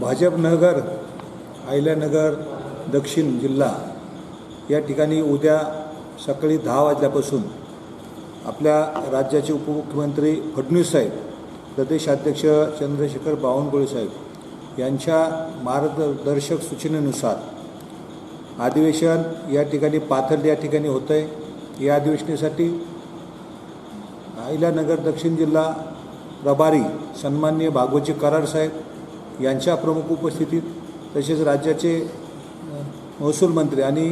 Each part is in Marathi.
भाजप नगर अहिल्यानगर दक्षिण जिल्हा या ठिकाणी उद्या सकाळी दहा वाजल्यापासून आपल्या राज्याचे उपमुख्यमंत्री फडणवीस साहेब प्रदेशाध्यक्ष चंद्रशेखर बावनकुळे साहेब यांच्या मार्गदर्शक सूचनेनुसार अधिवेशन या ठिकाणी पाथर्ड या ठिकाणी होतं आहे या अधिवेशनासाठी अहिल्यानगर दक्षिण जिल्हा प्रभारी सन्माननीय भागवतजी कराड साहेब यांच्या प्रमुख उपस्थितीत तसेच राज्याचे महसूल मंत्री आणि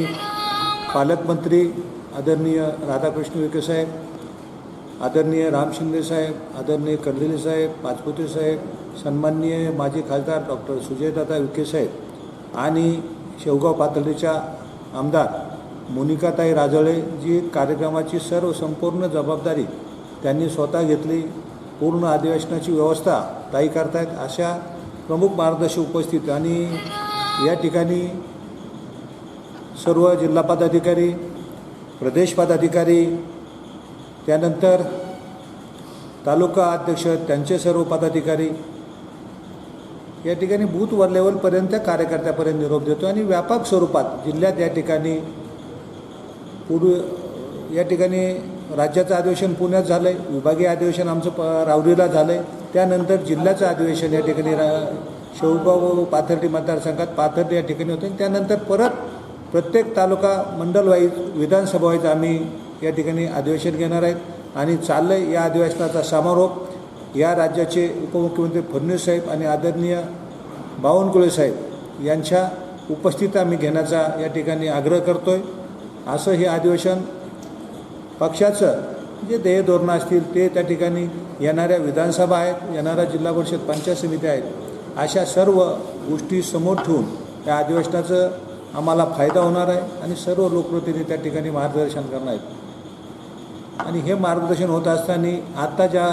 पालकमंत्री आदरणीय राधाकृष्ण विखे साहेब आदरणीय राम शिंदे साहेब आदरणीय कर्दिले साहेब पाचपुते साहेब सन्माननीय माजी खासदार डॉक्टर सुजयदादा विखे साहेब आणि शेवगाव पातळीच्या आमदार मोनिकाताई राजळे जी कार्यक्रमाची सर्व संपूर्ण जबाबदारी त्यांनी स्वतः घेतली. पूर्ण अधिवेशनाची व्यवस्था ताई करतायत अशा प्रमुख मार्गदर्शक उपस्थित आणि या ठिकाणी सर्व जिल्हा पदाधिकारी प्रदेश पदाधिकारी त्यानंतर तालुका अध्यक्ष त्यांचे सर्व पदाधिकारी या ठिकाणी बूथ लेवलपर्यंत कार्यकर्त्यापर्यंत निरोप देतो आणि व्यापक स्वरूपात जिल्ह्यात या ठिकाणी पूर्व या ठिकाणी राज्याचं अधिवेशन पुण्यात झालं आहे विभागीय अधिवेशन आमचं प रावरीला झालं आहे त्यानंतर जिल्ह्याचं अधिवेशन या ठिकाणी रा शेवभाऊ पाथर्डी मतदारसंघात पाथर्डी या ठिकाणी होतं. आणि त्यानंतर परत प्रत्येक तालुका मंडलवाईज विधानसभा वाईज आम्ही या ठिकाणी अधिवेशन घेणार आहेत. आणि चाललं या अधिवेशनाचा समारोप. या राज्याचे उपमुख्यमंत्री फडणवीस साहेब आणि आदरणीय बावनकुळे साहेब यांच्या उपस्थित आम्ही घेण्याचा या ठिकाणी आग्रह करतो आहे असं हे अधिवेशन पक्षाचं जे ध्येय धोरणं असतील ते त्या ठिकाणी येणाऱ्या विधानसभा आहेत येणाऱ्या जिल्हा परिषद पंचायत समिती आहेत अशा सर्व गोष्टी समोर ठेवून त्या अधिवेशनाचं आम्हाला फायदा होणार आहे आणि सर्व लोकप्रतिनिधी त्या ठिकाणी मार्गदर्शन करणार आहेत. आणि हे मार्गदर्शन होत असताना आत्ता ज्या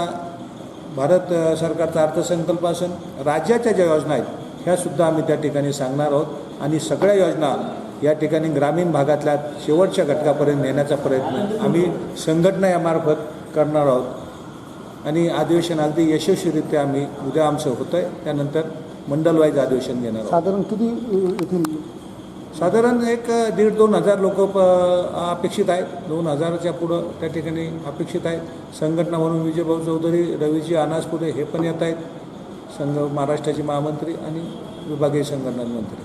भारत सरकारचा अर्थसंकल्प असून राज्याच्या ज्या योजना आहेत ह्यासुद्धा आम्ही त्या ठिकाणी सांगणार आहोत. आणि सगळ्या योजना या ठिकाणी ग्रामीण भागातल्या शेवटच्या घटकापर्यंत नेण्याचा प्रयत्न आम्ही संघटना यामार्फत करणार आहोत. आणि अधिवेशन अगदी यशस्वीरित्या आम्ही उद्या आमचं होतं आहे त्यानंतर मंडल वाईज अधिवेशन घेणार आहोत. साधारण किती येथील? साधारण एक दीड दोन हजार लोक अपेक्षित आहेत. दोन हजाराच्या पुढं त्या ठिकाणी अपेक्षित आहेत. संघटना म्हणून विजयभाऊ चौधरी रवीजी अनासपुरे हे पण येत आहेत. संघ महाराष्ट्राचे महामंत्री आणि विभागीय संघटना मंत्री.